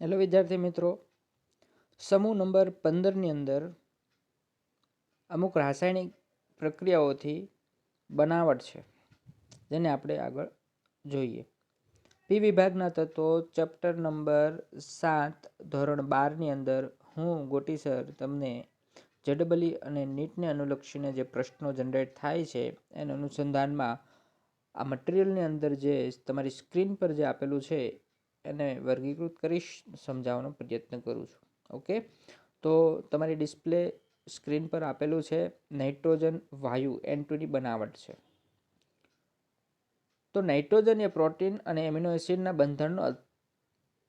Hello વિદ્યાર્થી મિત્રો. સમૂહ નંબર પંદરની અંદર અમુક રાસાયણિક પ્રક્રિયાઓથી બનાવટ છે, જેને આપણે આગળ જોઈએ. પી વિભાગના તત્વો, ચેપ્ટર નંબર સાત, ધોરણ બારની અંદર હું, ગોટી સર, તમને જડબલી અને નીટને અનુલક્ષીને જે પ્રશ્નો જનરેટ થાય છે, એના અનુસંધાનમાં આ મટીરિયલની અંદર જે તમારી સ્ક્રીન પર જે આપેલું છે એને વર્ગીકૃત કરીશ, સમજાવવાનો પ્રયત્ન કરું છું. ઓકે? તો તમારી ડિસ્પ્લે સ્ક્રીન પર આપેલું છે, નાઇટ્રોજન વાયુ એન ટુની બનાવટ છે. તો નાઇટ્રોજન એ પ્રોટીન અને એમિનો એસિડના બંધનનો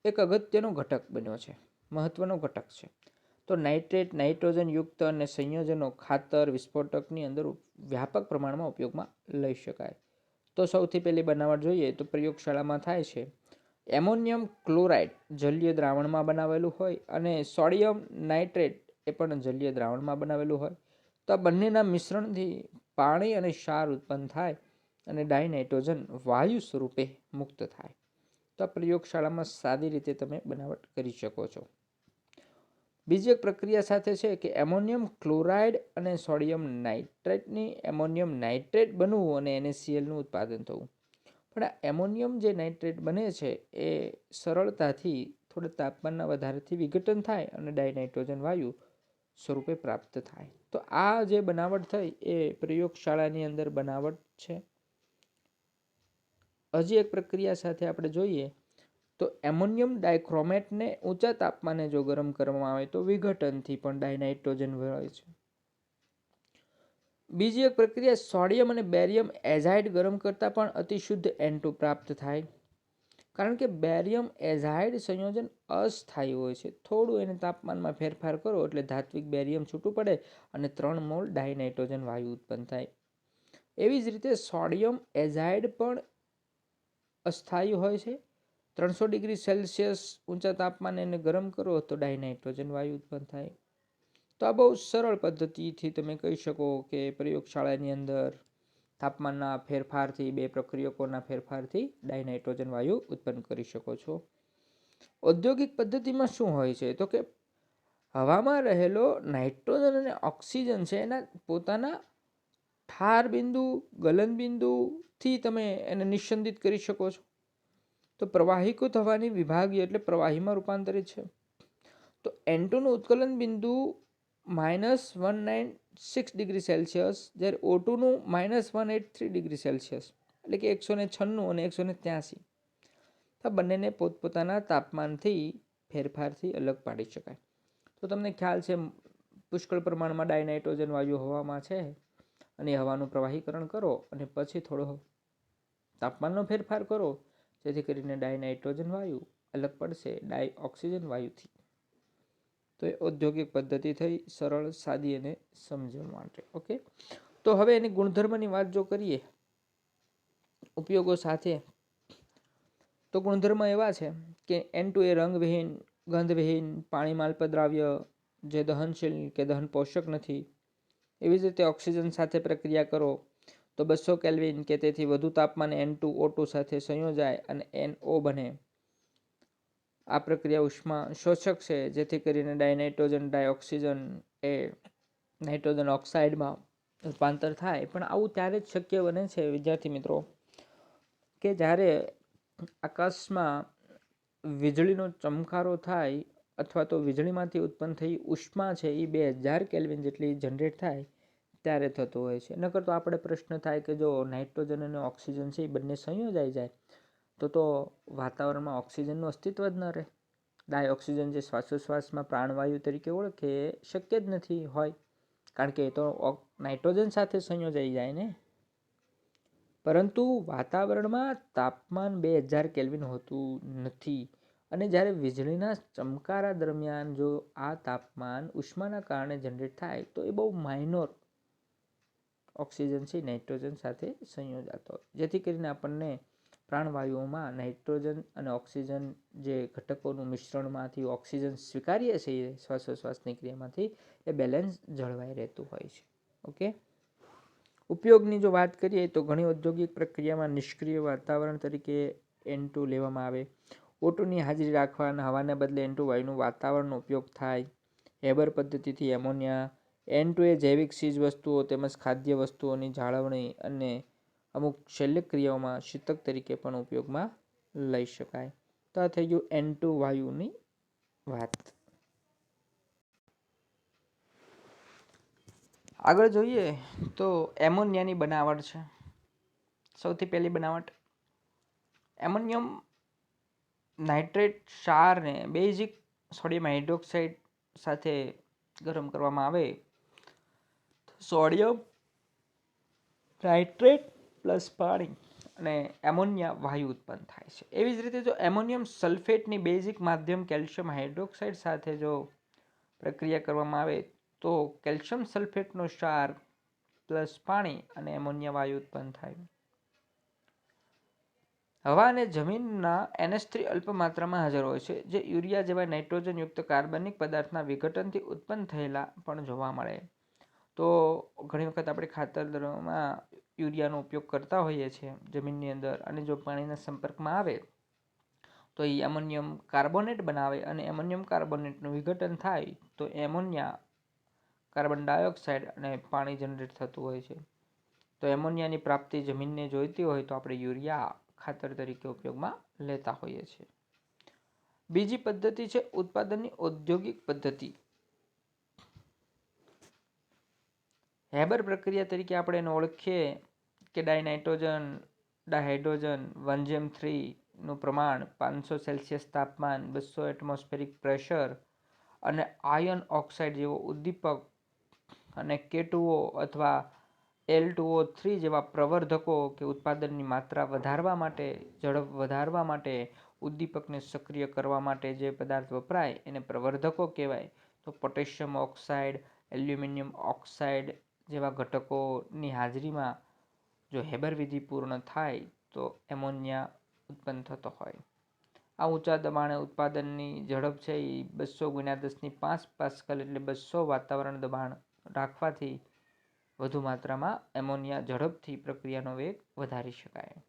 એક અગત્યનો ઘટક બન્યો છે, મહત્વનો ઘટક છે. તો નાઇટ્રેટ નાઇટ્રોજન યુક્ત અને સંયોજનો ખાતર વિસ્ફોટકની અંદર વ્યાપક પ્રમાણમાં ઉપયોગમાં લઈ શકાય. તો સૌથી પહેલી બનાવટ જોઈએ તો પ્રયોગશાળામાં થાય છે એમોનિયમ ક્લોરાઇડ જલીય દ્રાવણમાં બનાવેલું હોય અને સોડિયમ નાઇટ્રેટ એ પણ જલીય દ્રાવણમાં બનાવેલું હોય. તો આ બંનેના મિશ્રણથી પાણી અને ક્ષાર ઉત્પન્ન થાય અને ડાયનાઇટ્રોજન વાયુ સ્વરૂપે મુક્ત થાય. તો આ પ્રયોગશાળામાં સાદી રીતે તમે બનાવટ કરી શકો છો. બીજી એક પ્રક્રિયા સાથે છે કે એમોનિયમ ક્લોરાઇડ અને સોડિયમ નાઇટ્રેટની એમોનિયમ નાઇટ્રેટ બનવું અને એનએસીએલનું ઉત્પાદન થવું. પણ એમોનિયમ જે નાઇટ્રેટ બને છે, એ સરળતાથી થોડા તાપમાનના વધારેથી વિઘટન થાય અને ડાયનાઇટ્રોજન વાયુ સ્વરૂપે પ્રાપ્ત થાય. તો આ જે બનાવટ થઈ એ પ્રયોગશાળાની અંદર બનાવટ છે. હજી એક પ્રક્રિયા સાથે આપણે જોઈએ તો એમોનિયમ ડાયક્રોમેટને ઊંચા તાપમાને જો ગરમ કરવામાં આવે તો વિઘટનથી પણ ડાયનાઇટ્રોજન વળે છે. બીજી એક પ્રક્રિયા સોડિયમ અને બેરિયમ એઝાઇડ ગરમ કરતાં પણ અતિશુદ્ધ એન્ટુ પ્રાપ્ત થાય. કારણ કે બેરિયમ એઝાઇડ સંયોજન અસ્થાયી હોય છે. થોડું એને તાપમાનમાં ફેરફાર કરો એટલે ધાત્વિક બેરિયમ છૂટું પડે અને ત્રણ મોલ ડાયનાઇટ્રોજન વાયુ ઉત્પન્ન થાય. એવી જ રીતે સોડિયમ એઝાઇડ પણ અસ્થાયી હોય છે. ત્રણસો ડિગ્રી સેલ્સિયસ ઊંચા તાપમાને એને ગરમ કરો તો ડાયનાઇટ્રોજન વાયુ ઉત્પન્ન થાય. તો આ બહુ સરળ પદ્ધતિથી તમે કહી શકો કે પ્રયોગશાળાની અંદર તાપમાનના ફેરફારથી, બે પ્રક્રિયકોના ફેરફારથી ડાયનાઇટ્રોજન વાયુ ઉત્પન્ન કરી શકો છો. ઔદ્યોગિક પદ્ધતિમાં શું હોય છે? તો કે હવામાં રહેલો નાઇટ્રોજન અને ઓક્સિજન છે એના પોતાના ઠાર બિંદુ, ગલન બિંદુથી તમે એને નિઃસંદિત કરી શકો છો. તો પ્રવાહિકો થવાની વિભાગીય એટલે પ્રવાહીમાં રૂપાંતરિત છે. તો એન્ટોનું ઉત્કલન બિંદુ minus one nine six degree Celsius, જ્યારે O minus one eight three degree Celsius, એટલે કે એકસો ને છન્નું અને એકસો ને ત્યાંસી. આ બંનેને પોતપોતાના તાપમાનથી ફેરફારથી અલગ પાડી શકાય. તો તમને ખ્યાલ છે, પુષ્કળ પ્રમાણમાં ડાયનાઇટ્રોજન વાયુ હવામાં છે, અને હવાનું પ્રવાહીકરણ કરો, અને પછી થોડો તાપમાનનો ફેરફાર કરો, જેથી કરીને ડાયનાઇટ્રોજન વાયુ અલગ પડશે ડાય ઓક્સિજન વાયુથી. તો એ ઔદ્યોગિક પદ્ધતિ થઈ, સરળ, સાદી અને સમજવા માટે. ઓકે? તો હવે એની ગુણધર્મની વાત જો કરીએ, ઉપયોગો સાથે, તો ગુણધર્મ એવા છે કે એન ટુ એ રંગવિહીન ગંધવિહીન પાણી માલપદ્રાવ્ય જે દહનશીલ કે દહન પોષક નથી, એવી જ રીતે ઓક્સિજન સાથે પ્રક્રિયા કરો, તો બસો કેલ્વિન કે તેથી વધુ તાપમાને એન ટુ ઓ ટુ સાથે સંયોજાય અને એન ઓ બને. આ પ્રક્રિયા ઉષ્મા શોષક છે, જેથી કરીને ડાયનાઇટ્રોજન ડાયોક્સિજન એ નાઇટ્રોજન ઓક્સાઇડમાં રૂપાંતર થાય. પણ આવું ત્યારે જ શક્ય બને છે, વિદ્યાર્થી મિત્રો, કે જ્યારે આકાશમાં વીજળીનો ચમકારો થાય અથવા તો વીજળીમાંથી ઉત્પન્ન થઈ ઉષ્મા છે, એ બે હજાર કેલ્વિન જેટલી જનરેટ થાય ત્યારે થતો હોય છે. નકર તો આપણે પ્રશ્ન થાય કે જો નાઇટ્રોજન અને ઓક્સિજન છે, એ બંને સંયોજાઈ જાય. તો તો વાતાવરણમાં ઓક્સિજનનું અસ્તિત્વ જ ન રહે. ડાય ઓક્સિજન જે શ્વાસોશ્વાસમાં પ્રાણવાયુ તરીકે ઓળખે એ શક્ય જ નથી હોય. કારણ કે એ તો નાઇટ્રોજન સાથે સંયોજાઈ જાય ને. પરંતુ વાતાવરણમાં તાપમાન બે હજાર કેલ્વિન હોતું નથી. અને જ્યારે વીજળીના ચમકારા દરમિયાન જો આ તાપમાન ઉષ્માના કારણે જનરેટ થાય, તો એ બહુ માઇનોર ઓક્સિજન છે, નાઇટ્રોજન સાથે સંયોજાતો. જેથી કરીને આપણને પ્રાણવાયુઓમાં નાઇટ્રોજન અને ઓક્સિજન જે ઘટકોનું મિશ્રણમાંથી ઓક્સિજન સ્વીકારીએ છીએ શ્વાસોશ્વાસની ક્રિયામાંથી, એ બેલેન્સ જળવાઈ રહેતું હોય છે. ઓકે? ઉપયોગની જો વાત કરીએ તો ઘણી ઔદ્યોગિક પ્રક્રિયામાં નિષ્ક્રિય વાતાવરણ તરીકે એન ટુ લેવામાં આવે. ઓટુની હાજરી રાખવા અને હવાને બદલે એન ટુ વાયુનું વાતાવરણનો ઉપયોગ થાય. હેબર પદ્ધતિથી એમોનિયા. એન ટુ એ જૈવિક ચીજ વસ્તુઓ તેમજ ખાદ્ય વસ્તુઓની જાળવણી અને અમુક શલ્યક્રિયાઓમાં શીતક તરીકે પણ ઉપયોગમાં લઈ શકાય. તો આ થઈ ગયું એન વાયુની વાત. આગળ જોઈએ તો એમોનિયાની બનાવટ છે. સૌથી પહેલી બનાવટ. એમોનિયમ નાઇટ્રેટ ક્ષારને બેઝિક સોડિયમ હાઇડ્રોક્સાઇડ સાથે ગરમ કરવામાં આવે. સોડિયમ નાઇટ્રેટ પ્લસ પાણી અને એમોનિયા વાયુ ઉત્પન્ન થાય છે. એવી જ રીતે જો એમોનિયમ સલ્ફેટની બેઝિક માધ્યમ કેલ્શિયમ હાઇડ્રોક્સાઇડ સાથે જો પ્રક્રિયા કરવામાં આવે તો કેલ્શિયમ સલ્ફેટનો ક્ષાર પ્લસ પાણી અને એમોનિયા વાયુ ઉત્પન્ન થાય. હવા અને જમીનના એનએસથ્રી અલ્પ માત્રામાં હાજર હોય છે, જે યુરિયા જેવા નાઇટ્રોજનયુક્ત કાર્બનિક પદાર્થના વિઘટનથી ઉત્પન્ન થયેલા પણ જોવા મળે. તો ઘણી વખત આપણે ખાતરમાં યુરિયાનો ઉપયોગ કરતા હોઈએ છીએ જમીનની અંદર અને જો પાણીના સંપર્કમાં આવે, તો એ એમોનિયમ કાર્બોનેટ બનાવે અને એમોનિયમ કાર્બોનેટનું વિઘટન થાય, તો એમોનિયા કાર્બન ડાયોક્સાઇડ અને પાણી જનરેટ થતું હોય છે. તો એમોનિયાની પ્રાપ્તિ જમીનને જોઈતી હોય તો આપણે યુરિયા ખાતર તરીકે ઉપયોગમાં લેતા હોઈએ છીએ. બીજી પદ્ધતિ છે ઉત્પાદનની ઔદ્યોગિક પદ્ધતિ. હેબર પ્રક્રિયા તરીકે આપણે એને ઓળખીએ કે ડાયનાઇટ્રોજન, ડાયહાઇડ્રોજન, વન જેમ થ્રીનું પ્રમાણ, પાંચસો સેલ્સિયસ તાપમાન, બસો એટમોસ્ફેરિક પ્રેશર અને આયન ઓક્સાઇડ જેવો ઉદ્દીપક અને કેટુઓ અથવા એલ ટુઓ થ્રી જેવા પ્રવર્ધકો કે ઉત્પાદનની માત્રા વધારવા માટે, ઝડપ વધારવા માટે, ઉદ્દીપકને સક્રિય કરવા માટે જે પદાર્થ વપરાય એને પ્રવર્ધકો કહેવાય. તો પોટેશિયમ ઓક્સાઇડ, એલ્યુમિનિયમ ઓક્સાઇડ જેવા ઘટકોની હાજરીમાં જો હેબર વિધિ પૂર્ણ થાય તો એમોનિયા ઉત્પન્ન થતો હોય. આ ઊંચા દબાણે ઉત્પાદનની ઝડપ છે એ બસો ગુણ્યા દસની પાંચ પાસ્કલ એટલે બસો વાતાવરણ દબાણ રાખવાથી વધુ માત્રામાં એમોનિયા ઝડપથી પ્રક્રિયાનો વેગ વધારી શકાય.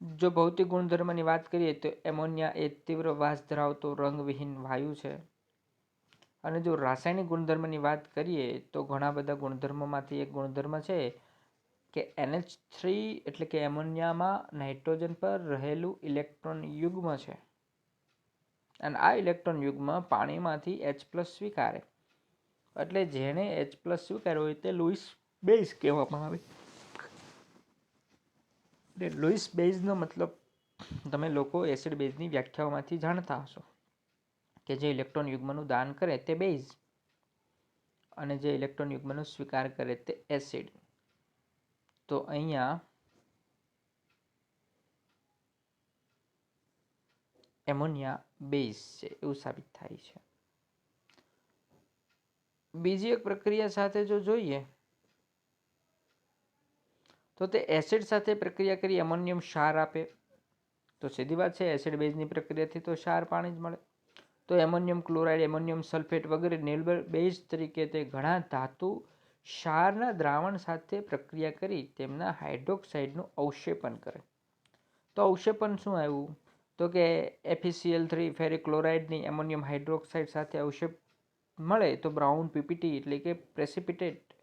જો ભૌતિક ગુણધર્મની વાત કરીએ તો એમોનિયા એ તીવ્ર વાસ ધરાવતો રંગવિહીન વાયુ છે. અને જો રાસાયણિક ગુણધર્મની વાત કરીએ, તો ઘણા બધા ગુણધર્મોમાંથી એક ગુણધર્મ છે કે એનએચ થ્રી એટલે કે એમોનિયામાં નાઇટ્રોજન પર રહેલું ઇલેક્ટ્રોન યુગ્મ છે. અને આ ઇલેક્ટ્રોન યુગ્મ પાણીમાંથી એચ પ્લસ સ્વીકારે. એટલે જેણે એચ પ્લસ સ્વીકાર્યો હોય તે લુઈસ બેઝ કહેવામાં આવે. એટલે લુઈસ બેઝનો મતલબ તમે લોકો એસિડ બેઝની વ્યાખ્યાઓમાંથી જાણતા હશો. કે જે ઇલેક્ટ્રોન યુગ્મનું દાન કરે તે બેઝ અને જે ઇલેક્ટ્રોન યુગ્મનો સ્વીકાર કરે તે એસિડ. તો અહીંયા એમોનિયા બેઝ છે એવું સાબિત થાય છે. બીજી એક પ્રક્રિયા સાથે જો જોઈએ તો તે એસિડ સાથે પ્રક્રિયા કરી એમોનિયમ ક્ષાર આપે. તો સીધી વાત છે, એસિડ બેઝની પ્રક્રિયાથી તો ક્ષાર પાણી જ મળે. તો એમોનિયમ ક્લોરાઇડ, એમોનિયમ સલ્ફેટ વગેરે નેલબર બેઝ તરીકે તે ઘણા ધાતુ ક્ષારના દ્રાવણ સાથે પ્રક્રિયા કરી તેમના હાઇડ્રોક્સાઇડનું અવક્ષેપન કરે. તો અવક્ષેપન શું આવ્યું? તો કે એફીસીએલ થ્રી ફેરિક્લોરાઇડની એમોનિયમ હાઇડ્રોક્સાઇડ સાથે અવક્ષેપ મળે તો બ્રાઉન પીપીટી એટલે કે પ્રેસિપિટેટ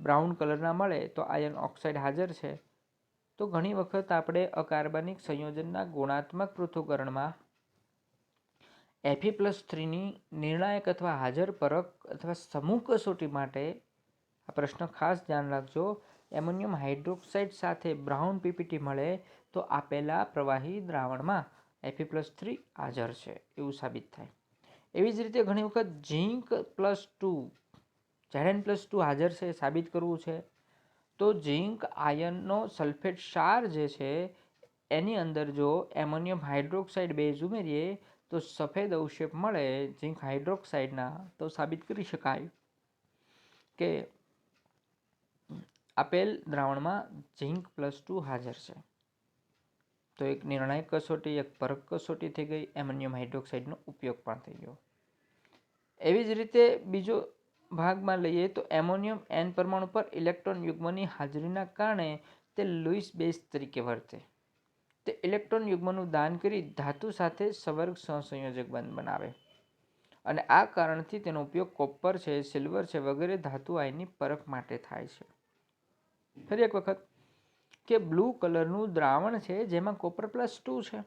બ્રાઉન કલરના મળે તો આયન ઓક્સાઇડ હાજર છે. તો ઘણી વખત આપણે અકાર્બનિક સંયોજનના ગુણાત્મક પૃથ્થકરણમાં એફી પ્લસ થ્રીની નિર્ણાયક અથવા હાજર પરખ અથવા સમૂહ કસોટી માટે આ પ્રશ્ન ખાસ ધ્યાન રાખજો. એમોનિયમ હાઇડ્રોક્સાઇડ સાથે બ્રાઉન પીપીટી મળે તો આપેલા પ્રવાહી દ્રાવણમાં એફી પ્લસ થ્રી હાજર છે એવું સાબિત થાય. એવી જ રીતે ઘણી વખત zinc plus two ZN plus two હાજર છે સાબિત કરવું છે. તો ઝીંક આયનનો સલ્ફેટ ક્ષાર જે છે, એની અંદર જો એમોનિયમ હાઇડ્રોક્સાઇડ બેઝ ઉમેરીએ તો સફેદ અવશેપ મળે, ઝીંક હાઇડ્રોક્સાઇડના, તો સાબિત કરી શકાય. કે આપેલ દ્રાવણમાં ઝીંક પ્લસ ટુ હાજર છે. તો એક નિર્ણાયક કસોટી, એક પરક કસોટી થઈ ગઈ, એમોનિયમ હાઇડ્રોક્સાઇડનો ઉપયોગ પણ થઈ ગયો. એવી જ રીતે બીજો ભાગમાં લઈએ તો એમોનિયમ એન પરમાણુ પર ઇલેક્ટ્રોન યુગ્મની હાજરીના કારણે તે લુઈસ બેઝ તરીકે વર્તે. તે ઇલેક્ટ્રોન યુગ્મનું દાન કરી ધાતુ સાથે સવર્ગ સહસંયોજક બંધ બનાવે. અને આ કારણથી તેનો ઉપયોગ કોપર છે, સિલ્વર છે વગેરે ધાતુ આયનની પરખ માટે થાય છે. ફરી એક વખત, કે બ્લુ કલરનું દ્રાવણ છે જેમાં કોપર પ્લસ ટુ છે.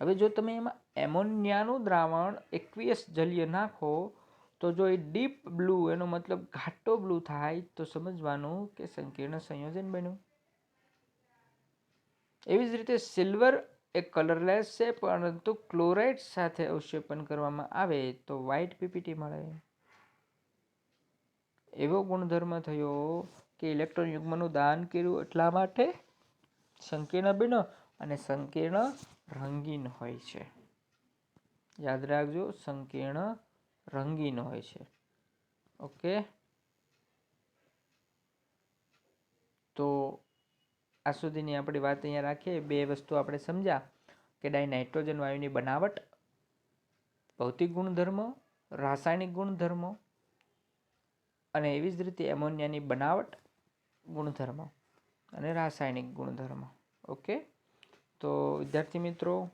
હવે જો તમે એમાં એમોનિયાનું દ્રાવણ એકવીસ જલીય નાખો, તો જો એ ડીપ બ્લુ, એનો મતલબ ઘાટો બ્લુ થાય, તો સમજવાનું કે સંકીર્ણ સંયોજન બન્યું. એવી જ રીતે સિલ્વર એ કલરલેસ છે, પરંતુ ક્લોરાઇડ સાથે અવક્ષેપન કરવામાં આવે તો વ્હાઇટ પીપીટી મળે. એવો ગુણધર્મ થયો કે ઇલેક્ટ્રોન યુગ્મનું દાન કર્યું એટલા માટે સંકીર્ણ બીનો અને સંકીર્ણ રંગીન હોય છે. યાદ રાખજો, સંકીર્ણ રંગીન હોય છે. ઓકે? તો આ સુધીની આપણી વાત અહીંયા રાખીએ. બે વસ્તુ આપણે સમજ્યા કે ડાય નાઇટ્રોજન વાયુની બનાવટ, ભૌતિક ગુણધર્મો, રાસાયણિક ગુણધર્મો અને એવી જ રીતે એમોનિયાની બનાવટ ગુણધર્મો અને રાસાયણિક ગુણધર્મો. ઓકે? તો વિદ્યાર્થી મિત્રો,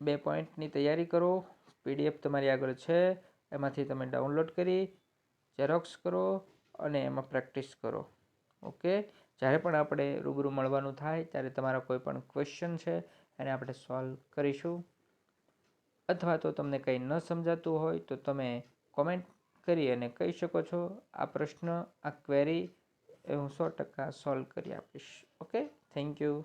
બે પોઈન્ટની તૈયારી કરો. પીડીએફ તમારી આગળ છે. એમાંથી તમે ડાઉનલોડ કરી, ઝેરોક્સ કરો અને એમાં પ્રેક્ટિસ કરો. ઓકે? જ્યારે પણ આપણે રૂબરૂ મળવાનું થાય, ત્યારે તમારા કોઈ પણ ક્વેશ્ચન છે, એને આપણે સોલ્વ કરીશું. અથવા તો તમને કંઈ ન સમજાતું હોય, તો તમે કોમેન્ટ કરી અને કહી શકો છો, આ પ્રશ્ન, આ ક્વેરી એ હું સો ટકા સોલ્વ કરી આપીશ. Okay thank you